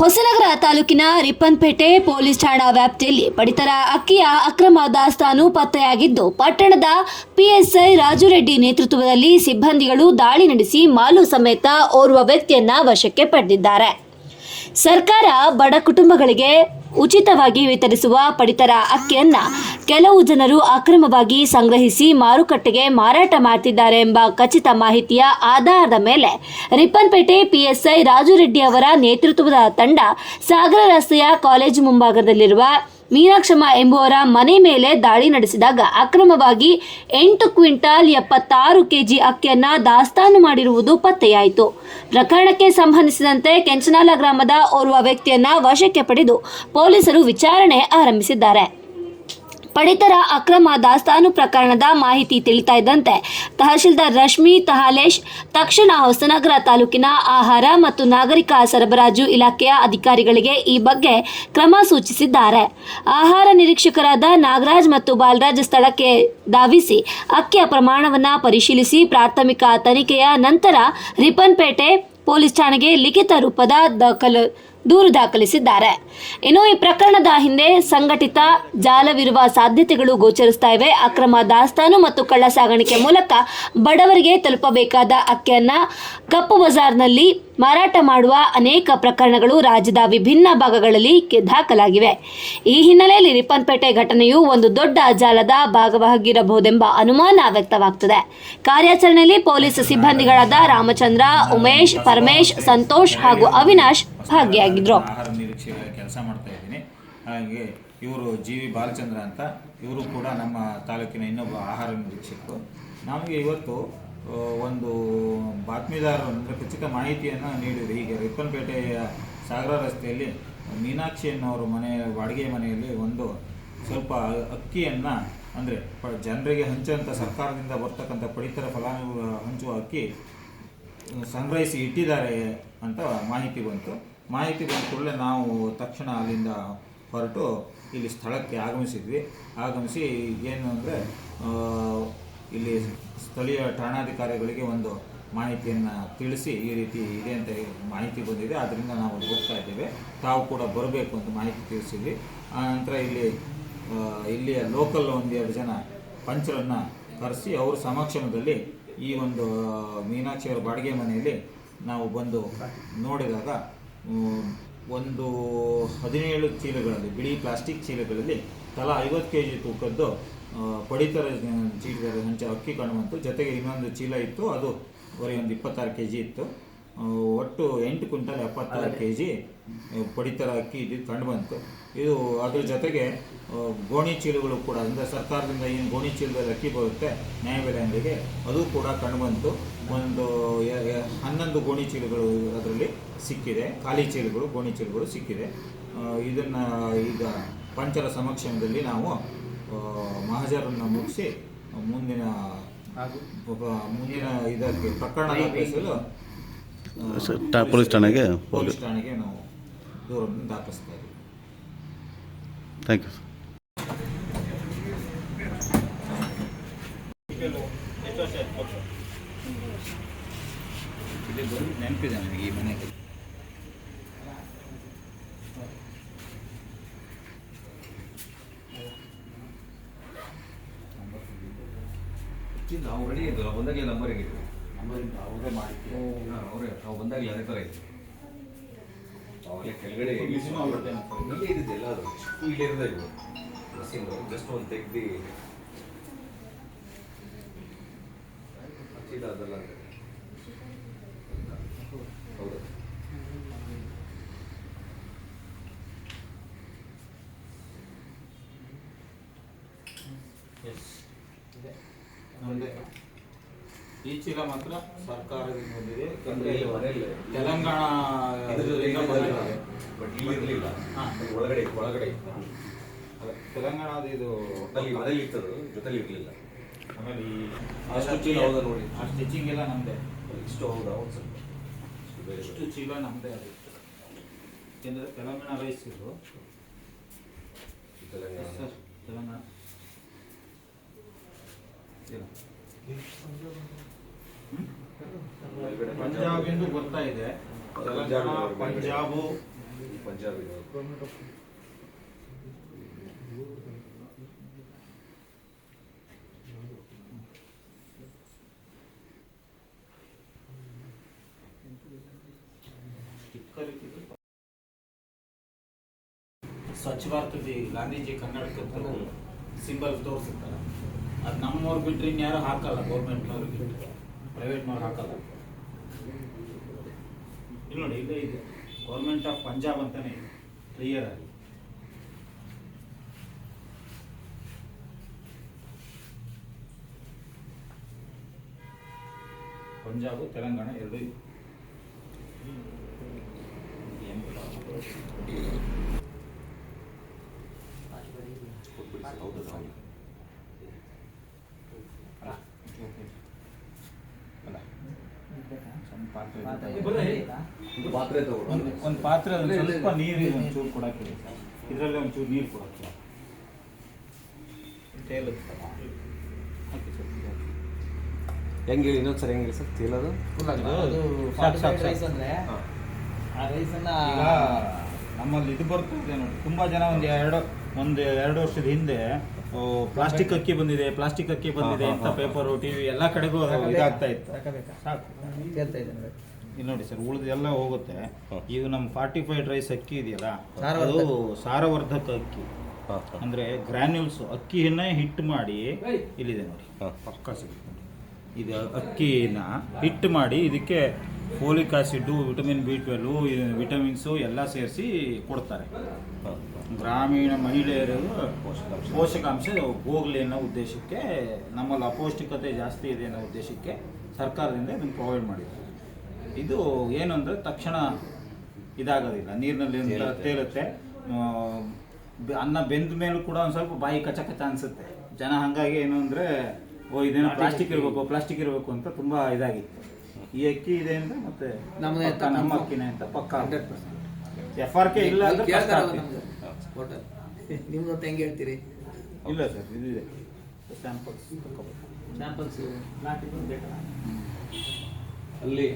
ಹೊಸನಗರ ತಾಲೂಕಿನ ರಿಪ್ಪನ್ಪೇಟೆ ಪೊಲೀಸ್ ಠಾಣಾ ವ್ಯಾಪ್ತಿಯಲ್ಲಿ ಪಡಿತರ ಅಕ್ಕಿಯ ಅಕ್ರಮ ದಾಸ್ತಾನು ಪತ್ತೆಯಾಗಿದ್ದು, ಪಟ್ಟಣದ ಪಿಎಸ್ಐ ರಾಜುರೆಡ್ಡಿ ನೇತೃತ್ವದಲ್ಲಿ ಸಿಬ್ಬಂದಿಗಳು ದಾಳಿ ನಡೆಸಿ ಮಾಲು ಸಮೇತ ಓರ್ವ ವ್ಯಕ್ತಿಯನ್ನ ವಶಕ್ಕೆ ಪಡೆದಿದ್ದಾರೆ. ಸರ್ಕಾರ ಬಡ ಕುಟುಂಬಗಳಿಗೆ ಉಚಿತವಾಗಿ ವಿತರಿಸುವ ಪಡಿತರ ಅಕ್ಕಿಯನ್ನ ಕೆಲವು ಜನರು ಅಕ್ರಮವಾಗಿ ಸಂಗ್ರಹಿಸಿ ಮಾರುಕಟ್ಟೆಗೆ ಮಾರಾಟ ಮಾಡ್ತಿದ್ದಾರೆ ಎಂಬ ಖಚಿತ ಮಾಹಿತಿಯ ಆಧಾರದ ಮೇಲೆ ರಿಪ್ಪನ್ಪೇಟೆ ಪಿಎಸ್ಐ ರಾಜುರೆಡ್ಡಿ ಅವರ ನೇತೃತ್ವದ ತಂಡ ಸಾಗರ ರಸ್ತೆಯ ಕಾಲೇಜು ಮುಂಭಾಗದಲ್ಲಿರುವ ಮೀನಾಕ್ಷಮ್ಮ ಎಂಬುವರ ಮನೆ ಮೇಲೆ ದಾಳಿ ನಡೆಸಿದಾಗ ಅಕ್ರಮವಾಗಿ ಎಂಟು ಕ್ವಿಂಟಾಲ್ ಎಪ್ಪತ್ತಾರು ಕೆಜಿ ಅಕ್ಕಿಯನ್ನ ದಾಸ್ತಾನು ಮಾಡಿರುವುದು ಪತ್ತೆಯಾಯಿತು. ಪ್ರಕರಣಕ್ಕೆ ಸಂಬಂಧಿಸಿದಂತೆ ಕೆಂಚನಾಲ ಗ್ರಾಮದ ಓರ್ವ ವ್ಯಕ್ತಿಯನ್ನ ವಶಕ್ಕೆ ಪಡೆದು ಪೊಲೀಸರು ವಿಚಾರಣೆ ಆರಂಭಿಸಿದ್ದಾರೆ. ಪಡಿತರ ಅಕ್ರಮ ದಾಸ್ತಾನು ಪ್ರಕರಣದ ಮಾಹಿತಿ ತಿಳಿತಾ ಇದ್ದಂತೆ ತಹಶೀಲ್ದಾರ್ ರಶ್ಮಿ ತಹಾಲೇಶ್, ತಕ್ಷಣ ಹೊಸನಗರ ತಾಲೂಕಿನ ಆಹಾರ ಮತ್ತು ನಾಗರಿಕ ಸರಬರಾಜು ಇಲಾಖೆಯ ಅಧಿಕಾರಿಗಳಿಗೆ ಈ ಬಗ್ಗೆ ಕ್ರಮ ಸೂಚಿಸಿದ್ದಾರೆ. ಆಹಾರ ನಿರೀಕ್ಷಕರಾದ ನಾಗರಾಜ್ ಮತ್ತು ಬಾಲರಾಜ್ ಸ್ಥಳಕ್ಕೆ ಧಾವಿಸಿ ಅಕ್ಕಿಯ ಪ್ರಮಾಣವನ್ನು ಪರಿಶೀಲಿಸಿ ಪ್ರಾಥಮಿಕ ತನಿಖೆಯ ನಂತರ ರಿಪನ್ಪೇಟೆ ಪೊಲೀಸ್ ಠಾಣೆಗೆ ಲಿಖಿತ ರೂಪದ ದಾಖಲು ದೂರು ದಾಖಲಿಸಿದ್ದಾರೆ. ಇನ್ನು ಈ ಪ್ರಕರಣದ ಹಿಂದೆ ಸಂಘಟಿತ ಜಾಲವಿರುವ ಸಾಧ್ಯತೆಗಳು ಗೋಚರಿಸ್ತಾ ಇವೆ. ಅಕ್ರಮ ದಾಸ್ತಾನು ಮತ್ತು ಕಳ್ಳ ಸಾಗಾಣಿಕೆ ಮೂಲಕ ಬಡವರಿಗೆ ತಲುಪಬೇಕಾದ ಅಕ್ಕಿಯನ್ನ ಕಪ್ಪು ಬಜಾರ್ನಲ್ಲಿ ಮಾರಾಟ ಮಾಡುವ ಅನೇಕ ಪ್ರಕರಣಗಳು ರಾಜ್ಯದ ವಿಭಿನ್ನ ಭಾಗಗಳಲ್ಲಿ ದಾಖಲಾಗಿವೆ. ಈ ಹಿನ್ನೆಲೆಯಲ್ಲಿ ರಿಪ್ಪನ್ಪೇಟೆ ಘಟನೆಯು ಒಂದು ದೊಡ್ಡ ಜಾಲದ ಭಾಗವಾಗಿರಬಹುದೆಂಬ ಅನುಮಾನ ವ್ಯಕ್ತವಾಗುತ್ತದೆ ಕಾರ್ಯಾಚರಣೆಯಲ್ಲಿ ಪೊಲೀಸ್ ಸಿಬ್ಬಂದಿಗಳಾದ ರಾಮಚಂದ್ರ, ಉಮೇಶ್, ಪರಮೇಶ್, ಸಂತೋಷ್ ಹಾಗೂ ಅವಿನಾಶ್ ಭಾಗಿಯಾಗಿದ್ದರು ಇವರು ಜಿ ವಿ ಬಾಲಚಂದ್ರ ಅಂತ. ಇವರು ಕೂಡ ನಮ್ಮ ತಾಲೂಕಿನ ಇನ್ನೊಬ್ಬ ಆಹಾರ ನಿರೀಕ್ಷಕರು. ನಮಗೆ ಇವತ್ತು ಒಂದು ಬಾತ್ಮಿದಾರರು ಅಂದರೆ ಖಚಿತ ಮಾಹಿತಿಯನ್ನು ನೀಡಿದರು ಹೀಗೆ ರಿಪ್ಪನ್ಪೇಟೆಯ ಸಾಗರ ರಸ್ತೆಯಲ್ಲಿ ಮೀನಾಕ್ಷಿ ಅನ್ನೋರು ಮನೆ ಬಾಡಿಗೆ ಮನೆಯಲ್ಲಿ ಒಂದು ಸ್ವಲ್ಪ ಅಕ್ಕಿಯನ್ನು ಅಂದರೆ ಜನರಿಗೆ ಹಂಚುವಂಥ ಸರ್ಕಾರದಿಂದ ಬರ್ತಕ್ಕಂಥ ಪಡಿತರ ಫಲಾನುಭವಿ ಹಂಚುವ ಅಕ್ಕಿ ಸಂಗ್ರಹಿಸಿ ಇಟ್ಟಿದ್ದಾರೆ ಅಂತ ಮಾಹಿತಿ ಬಂತು. ಮಾಹಿತಿ ಬಂದ ಕೂಡಲೇ ನಾವು ತಕ್ಷಣ ಅಲ್ಲಿಂದ ಹೊರಟು ಇಲ್ಲಿ ಸ್ಥಳಕ್ಕೆ ಆಗಮಿಸಿದ್ವಿ. ಆಗಮಿಸಿ ಏನು ಅಂದರೆ ಇಲ್ಲಿ ಸ್ಥಳೀಯ ಠಾಣಾಧಿಕಾರಿಗಳಿಗೆ ಒಂದು ಮಾಹಿತಿಯನ್ನು ತಿಳಿಸಿ ಈ ರೀತಿ ಇದೆ ಅಂತ ಮಾಹಿತಿ ಬಂದಿದೆ. ಅದರಿಂದ ನಾವು ಹೋಗ್ತಾ ಇದ್ದೇವೆ. ತಾವು ಕೂಡ ಬರಬೇಕು ಅಂತ ಮಾಹಿತಿ ತಿಳಿಸಿದ್ವಿ ಆನಂತರ ಇಲ್ಲಿ ಇಲ್ಲಿಯ ಲೋಕಲ್ ಒಂದೆರಡು ಜನ ಪಂಚರನ್ನು ಕರೆಸಿ ಅವ್ರ ಸಮಕ್ಷಮದಲ್ಲಿ ಈ ಒಂದು ಮೀನಾಕ್ಷಿಯವರ ಬಾಡಿಗೆ ಮನೆಯಲ್ಲಿ ನಾವು ಬಂದು ನೋಡಿದಾಗ ಒಂದು ಹದಿನೇಳು ಚೀಲಗಳಲ್ಲಿ, ಬಿಳಿ ಪ್ಲಾಸ್ಟಿಕ್ ಚೀಲಗಳಲ್ಲಿ ತಲಾ ಐವತ್ತು ಕೆ ಜಿ ತೂಕದ್ದು ಪಡಿತರ ಚೀಲದ ಹಂಚ, ಅಕ್ಕಿ ಕಾಣುವಂಥ ಜೊತೆಗೆ ಇನ್ನೊಂದು ಚೀಲ ಇತ್ತು, ಅದು ಬರೀ ಒಂದು ಇಪ್ಪತ್ತಾರು ಕೆ ಜಿ ಇತ್ತು. ಒಟ್ಟು ಎಂಟು ಕ್ವಿಂಟಲ್ ಎಪ್ಪತ್ತಾರು ಕೆ ಜಿ ಪಡಿತರ ಅಕ್ಕಿ ಇದ್ದಿದ್ದು ಕಂಡು ಬಂತು. ಇದು ಅದ್ರ ಜೊತೆಗೆ ಗೋಣಿ ಚೀಲಗಳು ಕೂಡ ಅಂದರೆ ಸರ್ಕಾರದಿಂದ ಏನು ಗೋಣಿ ಚೀಲದಲ್ಲಿ ಅಕ್ಕಿ ಬರುತ್ತೆ ನ್ಯಾಯಬೆಲೆ ಅಂಗಡಿಗೆ ಅದು ಕೂಡ ಕಂಡುಬಂತು ಒಂದು ಎ- ಎ- ಹನ್ನೊಂದು ಗೋಣಿ ಚೀಲಗಳು ಅದರಲ್ಲಿ ಸಿಕ್ಕಿದೆ. ಖಾಲಿ ಚೀಲಗಳು ಗೋಣಿ ಚೀಲಗಳು ಸಿಕ್ಕಿದೆ. ಇದನ್ನು ಈಗ ಪಂಚರ ಸಮಕ್ಷಮದಲ್ಲಿ ನಾವು ಮಹಾಜರನ್ನು ಮುಗಿಸಿ ಮುಂದಿನ ಮುಂದಿನ ಇದಕ್ಕೆ ಪ್ರಕರಣ ದಾಖಲಿಸಲು ಸರ್, ಪೊಲೀಸ್ ಠಾಣೆಗೆ ಪೊಲೀಸ್ ಠಾಣೆಗೆ ನಾವು ದೂರನ್ನು ದಾಖಲಿಸ್ತಾ ಇದ್ದೀವಿ. Thank you sir. ನೆನಪಿದೆ ನನಗೆ ಈ ಮನೆಗೆ. ನಾವು ರೆಡಿ ಇದ್ದಲ್ಲ ಬಂದಾಗ ನಂಬರ್ ಬಂದಾಗಲೇ ಆಗಿತ್ತು ನಮ್ಮರಿಂದ ಅವರೇ ನಾವು ಅದೇ ಥರ ಇತ್ತು ಅವಾಗಲೇ ಕೆಳಗಡೆ. ಇಲ್ಲೇ ಇದ್ದಿದ್ದು ಇಲ್ಲೇ ಇರೋದೇ ಇವು ಬಸ್ಸಿಂದು ಜಸ್ಟ್ ಒಂದು ತೆಗ್ದು. ಹಚ್ಚಿದ ಅದಲ್ಲ ಅಂತ. ಹೌದು ನಮ್ಮದೇ ಈ ಚೀಲ ಮಾತ್ರ ಸರ್ಕಾರದಿಂದ ಬಂದಿದೆ. ಮನೆಯಲ್ಲೇ ತೆಲಂಗಾಣ ಇದರಿಂದ ಬಂದಿದೆ. ಬಟ್ ಇಲ್ಲಿ ಇರಲಿಲ್ಲ. ಒಳಗಡೆ ಒಳಗಡೆ ಇತ್ತು. ತೆಲಂಗಾಣದ ಇದು ಅಲ್ಲಿ ಮನೇಲಿ ಜೊತೆಲಿ ಇರಲಿಲ್ಲ. ಆಮೇಲೆ ಈ ಆ ಸ್ಟಿಚಿಂಗ್ ಚೀಲ ಹೌದಾ ನೋಡಿ. ಆ ಸ್ಟಿಚಿಂಗ್ ಎಲ್ಲ ನಮ್ಮದೇ ಇಷ್ಟು ಹೌದಾ ಒಂದು ಸ್ವಲ್ಪ. ಇಷ್ಟು ಚೀಲ ನಮ್ಮದೇ ಅದು. ಯಾಕೆಂದರೆ ತೆಲಂಗಾಣ ರೈಸ್ ಇದು. ತೆಲಂಗಾಣ. ಸರ್ ತೆಲಂಗಾಣ. ಪಂಜಾಬ್ ಎಂದು ಗೊತ್ತಾ ಇದೆ ತೆಲಂಗಾಣ ಪಂಜಾಬ್. ಸ್ವಚ್ಛ ಭಾರತದ ಗಾಂಧೀಜಿ ಕರ್ನಾಟಕದ ಸಿಂಬಲ್ ತೋರಿಸುತ್ತಲ್ಲ ಅದು ನಮ್ಮವ್ರು ಬಿಟ್ರೆ ಇನ್ಯಾರು ಹಾಕಲ್ಲ ಗೌರ್ಮೆಂಟ್ನವ್ರು ಬಿಟ್ಟರೆ ಪ್ರೈವೇಟ್ನವ್ರು ಹಾಕಲ್ಲ. ಇಲ್ಲಿ ನೋಡಿ, ಇಲ್ಲೇ ಇದೆ. ಗೌರ್ಮೆಂಟ್ ಆಫ್ ಪಂಜಾಬ್ ಅಂತಾನೆ ಇದೆ. ಕ್ಲಿಯರ್ ಆಗಿ. ಪಂಜಾಬ್ ತೆಲಂಗಾಣ ಎರಡೂ ಇದೆ. ಹೌದು ಸರ್ ಸಣ್ಣ ಪಾತ್ರೆ ತಗೊಳ್ಳಿ. ಒಂದು ಒಂದು ಪಾತ್ರೆ ಒಂದು ಸ್ವಲ್ಪ ನೀರು ಚೂರು ಕೊಡಕ್ಕೆ ಇದರಲ್ಲಿ ಒಂಚೂರು ನೀರು ಕೊಡಕ್ಕೆ. ಸ್ವಲ್ಪ ಹೆಂಗೆ ಹೇಳಿ ಇನ್ನೊಂದು ಸರಿ ಹೆಂಗೆ ಸರ್? ತೇಲದು ರೈಸ್. ಅಂದ್ರೆ ಆ ರೈಸ್ ಅನ್ನ ಈಗ ನಮ್ಮಲ್ಲಿ ಇದು ಬರ್ತಿದೆ ನೋಡಿ. ತುಂಬಾ ಜನ ಒಂದು ಎರಡು ಒಂದು ಎರಡು ವರ್ಷದ ಹಿಂದೆ ಪ್ಲಾಸ್ಟಿಕ್ ಅಕ್ಕಿ ಬಂದಿದೆ ಪ್ಲಾಸ್ಟಿಕ್ ಅಕ್ಕಿ ಬಂದಿದೆ ಅಂತ. ಪೇಪರು ಟಿವಿ ಎಲ್ಲ ಕಡೆಗೂ ಇದಾಗ್ತಾ ಇತ್ತು ಇಲ್ಲಿ ನೋಡಿ ಸರ್ ಉಳಿದೆಲ್ಲ ಹೋಗುತ್ತೆ. ಇದು ನಮ್ಮ ಫಾರ್ಟಿಫೈಡ್ ರೈಸ್ ಅಕ್ಕಿ ಇದೆಯಲ್ಲ. ಅದು ಸಾರವರ್ಧಕ ಅಕ್ಕಿ ಅಂದ್ರೆ ಗ್ರಾನ್ಯೂಲ್ಸ್ ಅಕ್ಕಿಯನ್ನ ಹಿಟ್ಟು ಮಾಡಿ ಇಲ್ಲಿದೆ ನೋಡಿ. ಪಕ್ಕ ಸಿಗುತ್ತೆ. ಇದು ಅಕ್ಕಿನ ಹಿಟ್ಟು ಮಾಡಿ ಇದಕ್ಕೆ folic acid vitamin B twelve vitamins ಎಲ್ಲ ಸೇರಿಸಿ ಕೊಡ್ತಾರೆ. ಗ್ರಾಮೀಣ ಮಹಿಳೆಯರು ಪೋಷಕಾಂಶ. ಪೋಷಕಾಂಶ ಹೋಗಲಿ ಅನ್ನೋ ಉದ್ದೇಶಕ್ಕೆ ನಮ್ಮಲ್ಲಿ ಅಪೌಷ್ಟಿಕತೆ ಜಾಸ್ತಿ ಇದೆ ಅನ್ನೋ ಉದ್ದೇಶಕ್ಕೆ ಸರ್ಕಾರದಿಂದ ಇದನ್ನು ಪ್ರೊವೈಡ್ ಮಾಡಿದ್ದಾರೆ ಇದು ಏನು ಅಂದರೆ ತಕ್ಷಣ ಇದಾಗೋದಿಲ್ಲ. ನೀರಿನಲ್ಲಿ ತೇಲುತ್ತೆ. ಅನ್ನ ಬೆಂದ ಮೇಲೂ ಕೂಡ ಒಂದು ಸ್ವಲ್ಪ ಬಾಯಿ ಕಚ ಕಚ ಅನಿಸುತ್ತೆ. ಜನ ಹಾಗಾಗಿ ಏನು ಅಂದರೆ ಓ ಇದೇನೋ ಪ್ಲಾಸ್ಟಿಕ್ ಇರಬೇಕು ಪ್ಲಾಸ್ಟಿಕ್ ಇರಬೇಕು ಅಂತ ತುಂಬ ಇದಾಗಿತ್ತು. ಈ ಅಕ್ಕಿ ಇದೆ ಅಂತ ಮತ್ತೆ ನಮ್ಮದೇ ಅಂತ ಪಕ್ಕ ನಮ್ಮ confirm. ಅಕ್ಕಿನೇ ಅಂತ ಪಕ್ಕ hundred percent. F R K ಇಲ್ಲ ಅಂದ್ರೆ ಕಷ್ಟ ಕೇಳ್ತಾರಲ್ಲ ಆಗ್ತಿತ್ತು. ನಮ್ದು ಹೋಟೆಲ್. ನಿಮ್ದು ಅಂತ ಹೆಂಗೆ ಹೇಳ್ತೀರಿ? ಇಲ್ಲ ಸರ್ ಇದಿದೆ ಸ್ಯಾಂಪಲ್ಸ್ ಸ್ಯಾಂಪಲ್ಸ್ ಅಲ್ಲಿ